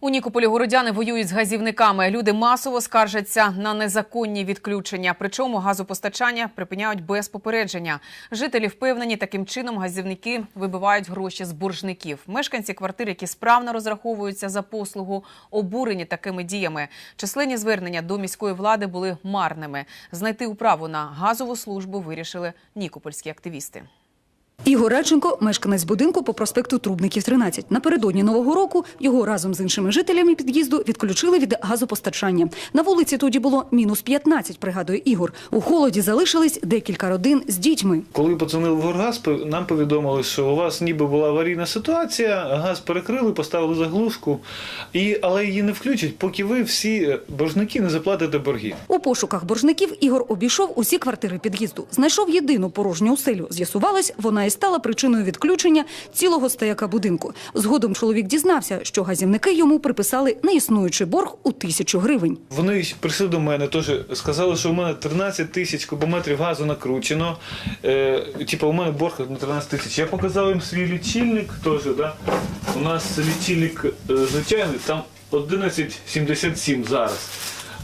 У Нікополі городяни воюють з газівниками. Люди масово скаржаться на незаконні відключення. Причому газопостачання припиняють без попередження. Жителі впевнені, таким чином газівники вибивають гроші з боржників. Мешканці квартир, які справно розраховуються за послугу, обурені такими діями. Численні звернення до міської влади були марними. Знайти управу на газову службу вирішили нікопольські активісти. Ігор Радченко – мешканець будинку по проспекту Трубників, 13. Напередодні Нового року його разом з іншими жителями під'їзду відключили від газопостачання. На вулиці тоді було мінус 15, пригадує Ігор. У холоді залишились декілька родин з дітьми. Коли подзвонили в Горгаз, нам повідомили, що у вас ніби була аварійна ситуація, газ перекрили, поставили заглушку, і, але її не включать, поки ви всі е, боржники не заплатите борги. У пошуках боржників Ігор обійшов усі квартири під'їзду. Знайшов єдину порожню оселю. З'ясувалось, вона і стала причиною відключення цілого стояка будинку. Згодом чоловік дізнався, що газівники йому приписали неіснуючий борг у тисячу гривень. Вони прийшли до мене, теж сказали, що у мене 13 тисяч кубометрів газу накручено. Е, типу, у мене борг на 13 тисяч. Я показав їм свій лічильник теж, да? У нас лічильник е, звичайний, там 11,77 зараз.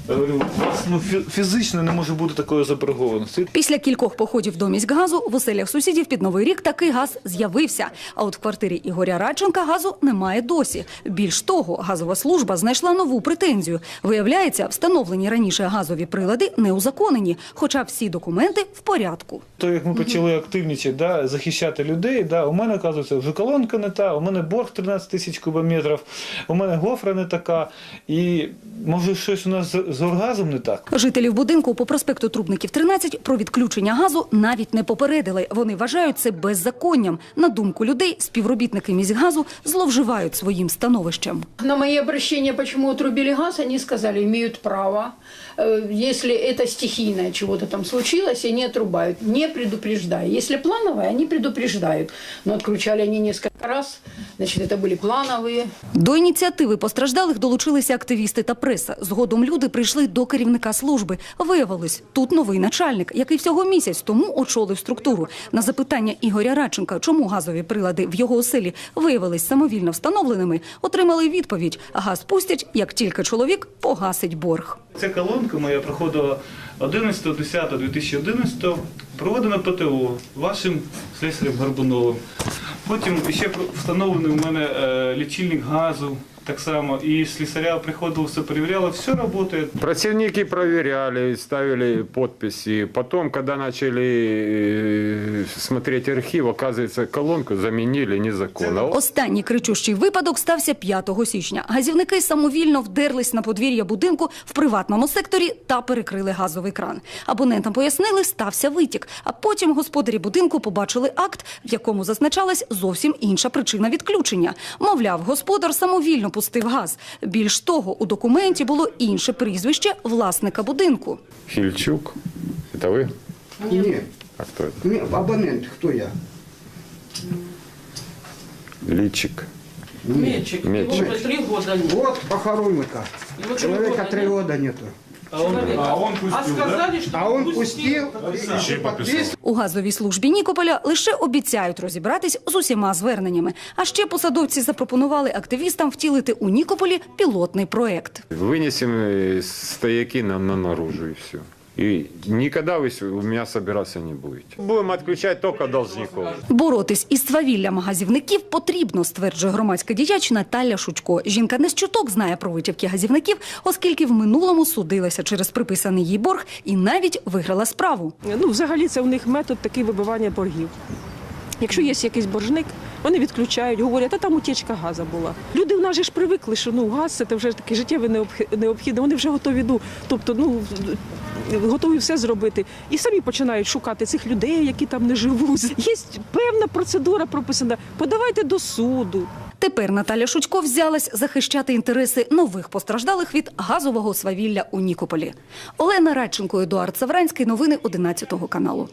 Я говорю, у вас ну, фі- фізично не може бути такої заборгованості. Після кількох походів до міськгазу в оселях сусідів під новий рік такий газ з'явився. А от в квартирі Ігоря Радченка газу немає досі. Більш того, газова служба знайшла нову претензію. Виявляється, встановлені раніше газові прилади не узаконені, хоча всі документи в порядку. То як ми почали активнічати, да, захищати людей, да, у мене, оказується, вже колонка не та, у мене борг 13 тисяч кубометрів, у мене гофра не така, і може щось у нас з, з оргазом не так. Жителів будинку по проспекту Трубників 13 про відключення газу навіть не попередили. Вони вважають це беззаконням. На думку людей, співробітники міськгазу зловживають своїм становищем. На мои обращения, почему отрубили газ, они сказали, имеют право. Э, Если это стихийное чего-то там случилось, они отрубают, не предупреждая. Если плановое, они предупреждают. Но отключали они несколько раз, значит, это были плановые. До ініціативи постраждалих долучилися активісти та преса. Згодом люди прийшли до керівника служби. Виявилось, тут новий начальник, який всього місяць тому очолив структуру. На запитання Ігоря Радченка, чому газові прилади в його оселі виявились самовільно встановленими, отримали відповідь: газ пустять, як тільки чоловік погасить борг. Ця колонка моя проходила 11.10.2011, проведена ПТО вашим слесарем Горбуновим. Потім ще встановлений у мене е, лічильник газу, так само, і слісаря приходили, все перевіряли, все працює. Противники проверяли, ставили подписи. Потом, когда начали э, смотреть архив, оказывается, колонку заменили незаконно. Останній кричущий випадок стався 5 січня. Газівники самовільно вдерлись на подвір'я будинку в приватному секторі та перекрили газовий кран. Абонентам пояснили, стався витік. А потім господарі будинку побачили акт, в якому зазначалась зовсім інша причина відключення. Мовляв, господар самовільно пустив газ. Більш того, у документі було інше прізвище власника будинку. Хильчук, это вы? Нет, А кто это? не, абонент, кто я? Личик. Мельчик. Мельчик. Ему уже три года нет. Вот похоронника. Его три Человека года три нет. года нету. Человека. А сказали, что А он пустил, и подпис. У газовій службі Нікополя лише обіцяють розібратись з усіма зверненнями. А ще посадовці запропонували активістам втілити у Нікополі пілотний проект. Вынесем э, стояки на, на наружу и все. И никогда вы с- у меня собираться не будете. Будем отключать только должников. Боротись із свавіллям газівників потрібно, стверджує громадська діяч Наталя Шучко. Жінка не з чуток знає про витівки газівників, оскільки в минулому судилася через приписаний їй борг і навіть виграла справу. Ну, взагалі, це у них метод такий вибивання боргів. Якщо є якийсь боржник, вони відключають, говорять, а там утічка газу була. Люди в нас же ж привикли, що ну газ це вже таке життєве необх- необхідне. Вони вже готові, ну тобто, ну готові все зробити. І самі починають шукати цих людей, які там не живуть. Є певна процедура прописана. Подавайте до суду. Тепер Наталя Шучко взялась захищати інтереси нових постраждалих від газового свавілля у Нікополі. Олена Радченко, Едуард Савранський. Новини 11 каналу.